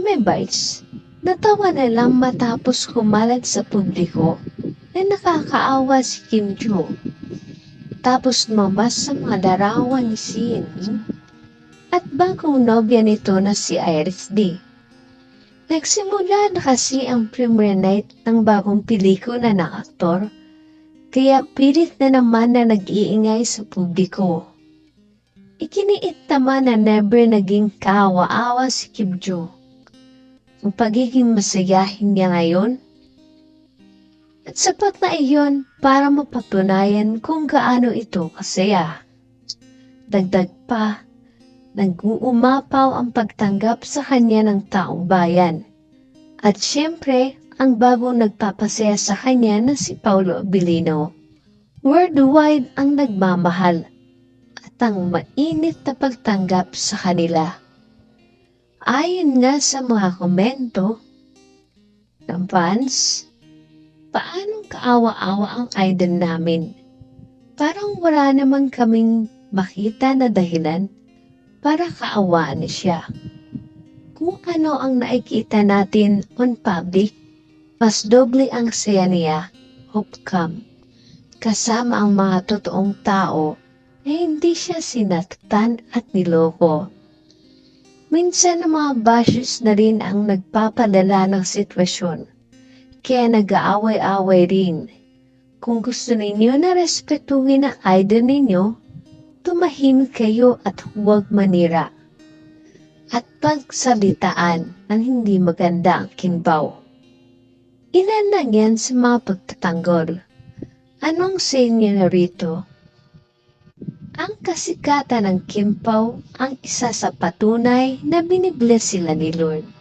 Semebites, natawa na lang matapos kumalat sa publiko na nakakaawa si Kim Joo. Tapos lumabas sa mga larawan ni Sin at bagong nobya nito na si Iris D. Nagsimula na kasi ang premiere night ng bagong pelikula ng aktor, kaya pilit na naman na nag-iingay sa publiko. Ikiniit naman na never naging kawa-awa si Kim Jo. Ang pagiging masayahin niya ngayon, at sapat na iyon para mapatunayan kung gaano ito kasaya. Dagdag pa, nag-uumapaw ang pagtanggap sa kanya ng taong bayan. At siyempre, ang bagong nagpapasaya sa kanya na si Paulo Abilino. Worldwide ang nagmamahal at ang mainit na pagtanggap sa kanila. Ayon nga sa mga komento ng fans, paanong kaawa-awa ang idol namin? Parang wala naman kaming makita na dahilan para kaawaan siya. Kung ano ang nakikita natin on public, mas doble ang saya niya, hopcam. Kasama ang mga totoong tao na hindi siya sinaktan at niloko. Minsan ang mga bashes na rin ang nagpapadala ng sitwasyon. Kaya nag-aaway-away rin. Kung gusto ninyo na respetuhin ang idol ninyo, tumahimik kayo at huwag manira. At pagsalitaan ng hindi maganda ang kinbaw. Ilan lang yan sa mga pagtatanggol. Anong sa inyo na rito? Ang kasikatan ng Kimpaw ang isa sa patunay na binibless sila ni Lord.